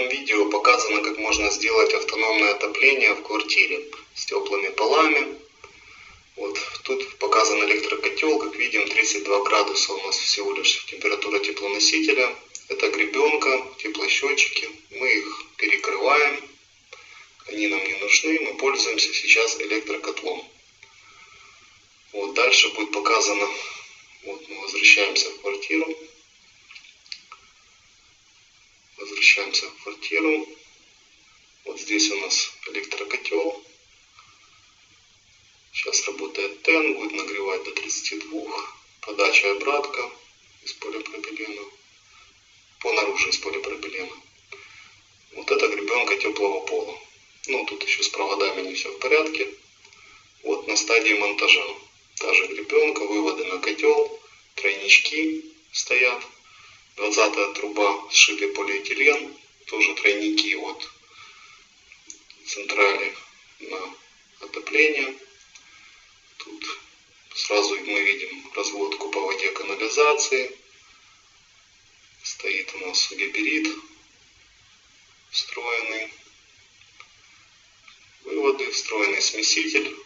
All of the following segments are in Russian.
этом видео показано, как можно сделать автономное отопление в квартире с теплыми полами. Вот тут показан электрокотел, как видим 32 градуса у нас всего лишь температура теплоносителя. Это гребенка, теплосчетчики, мы их перекрываем, они нам не нужны, мы пользуемся сейчас электрокотлом. Вот дальше будет показано, вот мы возвращаемся в квартиру возвращаемся в квартиру. Вот здесь у нас электрокотел. Сейчас работает тен, будет нагревать до 32. Подача и обратка из полипропилена. По наружу из полипропилена. Вот это гребенка теплого пола. Ну, тут еще с проводами не все в порядке. Вот на стадии монтажа. Та же гребенка, выводы на котел, тройнички стоят. 20 труба сшитый полиэтилен, тоже тройники от централи на отопление. Тут сразу мы видим разводку по воде канализации. Стоит у нас гиберит встроенный. Выводы, встроенный смеситель.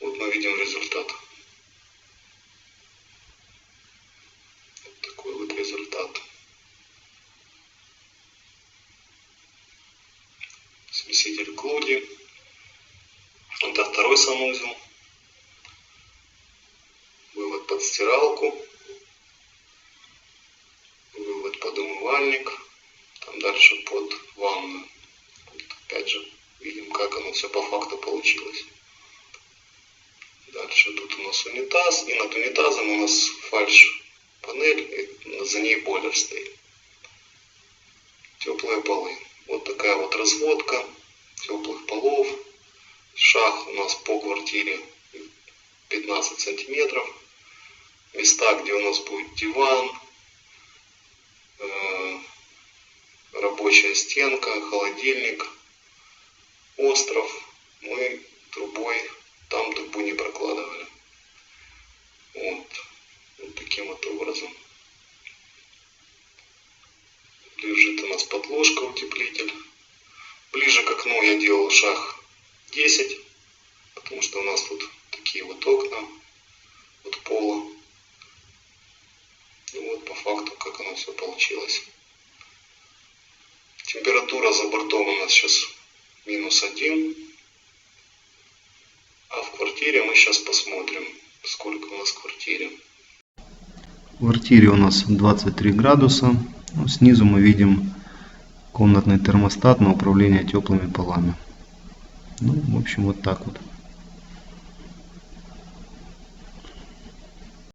Вот мы видим результат. результат. Смеситель Клуди. Это второй санузел. Вывод под стиралку. Вывод под умывальник. Там дальше под ванну. Вот опять же видим, как оно все по факту получилось. Дальше тут у нас унитаз. И над унитазом у нас фальш панель, и за ней бойлер стоит. Теплые полы. Вот такая вот разводка теплых полов. Шаг у нас по квартире 15 сантиметров. Места, где у нас будет диван, э, рабочая стенка, холодильник, остров. Мы трубой, там трубу не прокладывали. Вот вот таким вот образом. Лежит у нас подложка утеплитель. Ближе к окну я делал шаг 10, потому что у нас тут такие вот окна от пола. Ну вот по факту, как оно все получилось. Температура за бортом у нас сейчас минус один. А в квартире мы сейчас посмотрим, сколько у нас в квартире. В квартире у нас 23 градуса. Ну, снизу мы видим комнатный термостат на управление теплыми полами. Ну, в общем, вот так вот.